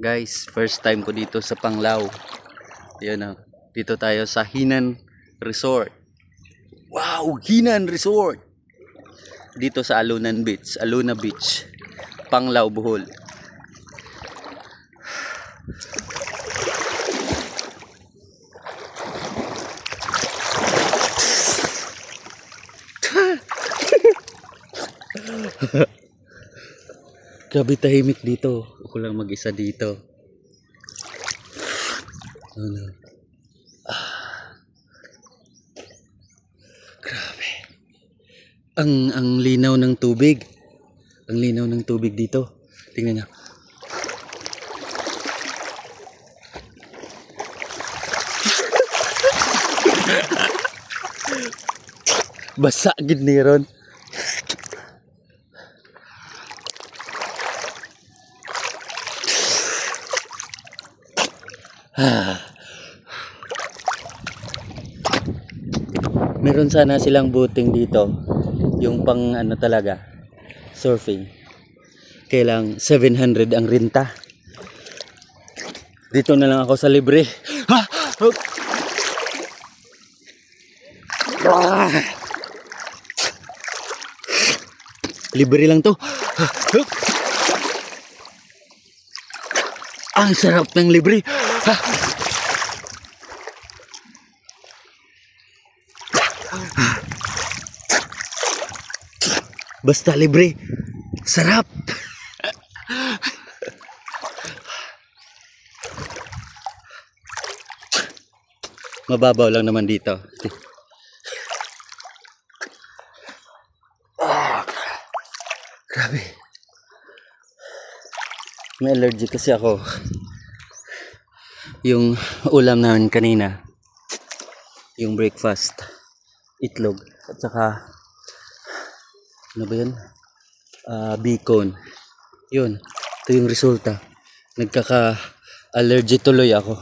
Guys, first time ko dito sa Panglao. Ayun na. Dito tayo sa Hinan Resort. Wow, Hinan Resort. Dito sa Alunan Beach, Aluna Beach, Panglao, Bohol. Grabe tahimik dito. Ako lang mag-isa dito. Ano? Ah. Grabe. Ang ang linaw ng tubig. Ang linaw ng tubig dito. Tingnan niyo. Basa gid ni ron. Meron sana silang booting dito. Yung pang ano talaga, surfing. Kailang 700 ang renta. Dito na lang ako sa libre. Ha! Libre lang to. Ang sarap ng libre. Basta libre. Sarap. Mababaw lang naman dito. Grabe. May allergy kasi ako. Yung ulam namin kanina. Yung breakfast. Itlog. At saka ano ba yun? Ah, beacon. Yun. Ito yung resulta. Nagkaka-allergy tuloy ako.